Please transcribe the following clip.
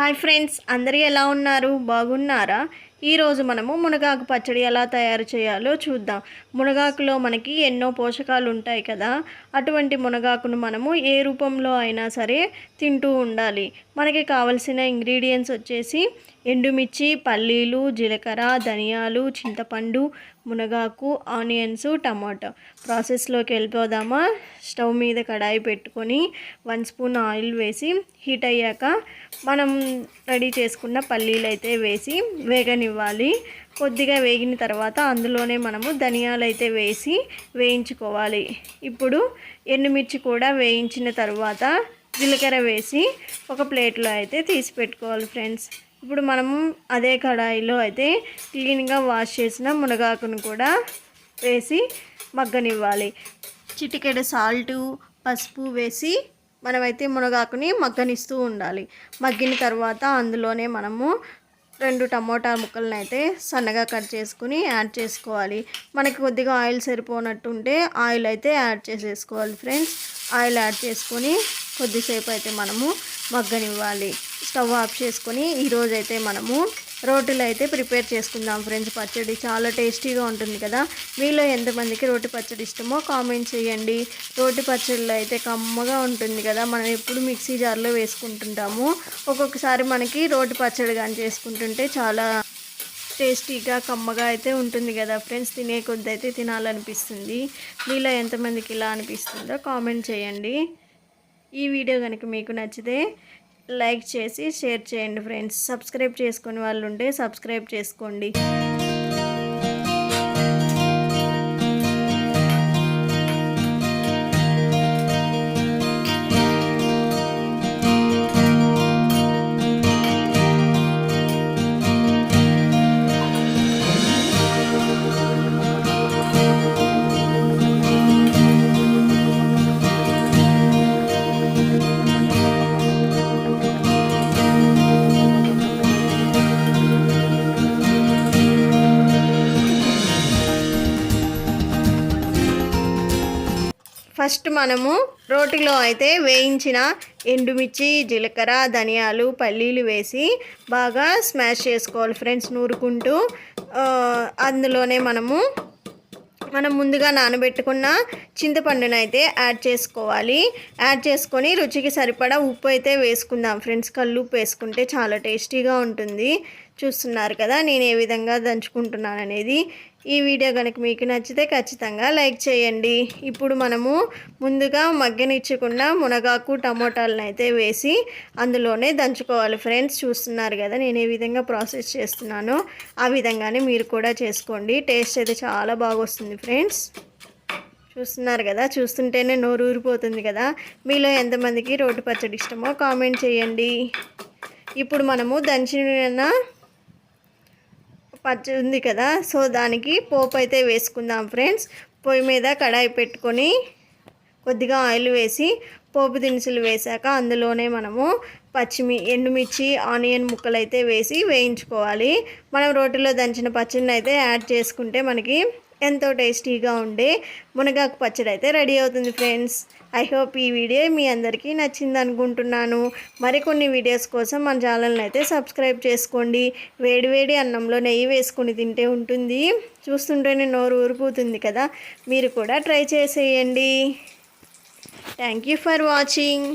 Hi friends అందరూ ఎలా ఉన్నారు? బాగున్నారా? ఈరోజు మనము మునగాకు పచ్చడి ఎలా తయారు చేయాలో చూద్దాం. మునగాకులో మనకి ఎన్నో పోషకాలు ఉంటాయి కదా. అటువంటి మునగాకును మనము ఏ రూపంలో అయినా సరే తింటూ ఉండాలి. మనకి కావలసిన ఇంగ్రీడియంట్స్ వచ్చేసి ఎండుమిర్చి పల్లీలు జీలకర్ర ధనియాలు చింతపండు మునగాకు ఆనియన్స్ టమాటో. ప్రాసెస్లోకి వెళ్ళిపోదామా? స్టవ్ మీద కడాయి పెట్టుకొని వన్ స్పూన్ ఆయిల్ వేసి హీట్ అయ్యాక మనం రెడీ చేసుకున్న పల్లీలు అయితే వేసి వేగనివ్వాలి. కొద్దిగా వేగిన తర్వాత అందులోనే మనము ధనియాలు అయితే వేసి వేయించుకోవాలి. ఇప్పుడు ఎండుమిర్చి కూడా వేయించిన తర్వాత జీలకర్ర వేసి ఒక ప్లేట్లో అయితే తీసి పెట్టుకోవాలి ఫ్రెండ్స్. ఇప్పుడు మనము అదే కడాయిలో అయితే క్లీన్గా వాష్ చేసిన మునగాకును కూడా వేసి మగ్గనివ్వాలి. చిటికెడు సాల్టు పసుపు వేసి మనమైతే మునగాకుని మగ్గనిస్తూ ఉండాలి. మగ్గిన తర్వాత అందులోనే మనము రెండు టమోటా ముక్కలను అయితే సన్నగా కట్ చేసుకుని యాడ్ చేసుకోవాలి. మనకి కొద్దిగా ఆయిల్ సరిపోనట్టు ఉంటే ఆయిల్ అయితే యాడ్ చేసేసుకోవాలి ఫ్రెండ్స్. ఆయిల్ యాడ్ చేసుకొని కొద్దిసేపు అయితే మనము మగ్గనివ్వాలి. స్టవ్ ఆఫ్ చేసుకొని ఈరోజు అయితే మనము రోటీలు అయితే ప్రిపేర్ చేసుకుందాం ఫ్రెండ్స్. పచ్చడి చాలా టేస్టీగా ఉంటుంది కదా. మీలో ఎంతమందికి రోటి పచ్చడి ఇష్టమో కామెంట్ చేయండి. రోటి పచ్చడిలో అయితే కమ్మగా ఉంటుంది కదా. మనం ఎప్పుడు మిక్సీ జార్లో వేసుకుంటుంటాము. ఒక్కొక్కసారి మనకి రోటి పచ్చడి కానీ చేసుకుంటుంటే చాలా టేస్టీగా కమ్మగా అయితే ఉంటుంది కదా ఫ్రెండ్స్. తినే కొద్ది అయితే తినాలనిపిస్తుంది. మీలో ఎంతమందికి ఇలా అనిపిస్తుందో కామెంట్ చేయండి. ఈ వీడియో కనుక మీకు నచ్చితే లైక్ చేసి షేర్ చేయండి ఫ్రెండ్స్. సబ్స్క్రైబ్ చేసుకునే వాళ్ళు ఉంటే సబ్స్క్రైబ్ చేసుకోండి. ఫస్ట్ మనము రోటిలో అయితే వేయించిన ఎండుమిర్చి జీలకర్ర ధనియాలు పల్లీలు వేసి బాగా స్మాష్ చేసుకోవాలి ఫ్రెండ్స్ నూరుకుంటూ. అందులోనే మనము మనం ముందుగా నానబెట్టుకున్న చింతపండును అయితే యాడ్ చేసుకోవాలి. యాడ్ చేసుకొని రుచికి సరిపడా ఉప్పు అయితే వేసుకుందాం ఫ్రెండ్స్. కళ్ళు ఉప్పు వేసుకుంటే చాలా టేస్టీగా ఉంటుంది. చూస్తున్నారు కదా నేను ఏ విధంగా దంచుకుంటున్నాను అనేది ఈ వీడియో కనుక మీకు నచ్చితే ఖచ్చితంగా లైక్ చేయండి. ఇప్పుడు మనము ముందుగా మగ్గనిచ్చకుండా మునగాకు టమోటాలను అయితే వేసి అందులోనే దంచుకోవాలి. ఫ్రెండ్స్ చూస్తున్నారు కదా నేను ఏ విధంగా ప్రాసెస్ చేస్తున్నానో ఆ విధంగానే మీరు కూడా చేసుకోండి. టేస్ట్ అయితే చాలా బాగా వస్తుంది ఫ్రెండ్స్. చూస్తున్నారు కదా చూస్తుంటేనే నోరు ఊరిపోతుంది కదా. మీలో ఎంతమందికి రోడ్డు పచ్చడి ఇష్టమో కామెంట్ చేయండి. ఇప్పుడు మనము దంచిన పచ్చి ఉంది కదా సో దానికి పోపు అయితే వేసుకుందాం ఫ్రెండ్స్. పొయ్యి మీద కడాయి పెట్టుకొని కొద్దిగా ఆయిల్ వేసి పోపు దినుసులు వేసాక అందులోనే మనము పచ్చిమి ఎండుమిర్చి ఆనియన్ ముక్కలు అయితే వేసి వేయించుకోవాలి. మనం రోటిలో దంచిన పచ్చిని అయితే యాడ్ చేసుకుంటే మనకి ఎంతో టేస్టీగా ఉండే మునగాకు పచ్చడి అయితే రెడీ అవుతుంది ఫ్రెండ్స్. ఐ హోప్ ఈ వీడియో మీ అందరికీ నచ్చింది అనుకుంటున్నాను. మరికొన్ని వీడియోస్ కోసం మన ఛానల్ని అయితే సబ్స్క్రైబ్ చేసుకోండి. వేడివేడి అన్నంలో నెయ్యి వేసుకుని తింటే ఉంటుంది. చూస్తుంటేనే నోరు ఊరిపోతుంది కదా. మీరు కూడా ట్రై చేసేయండి. Thank you for watching.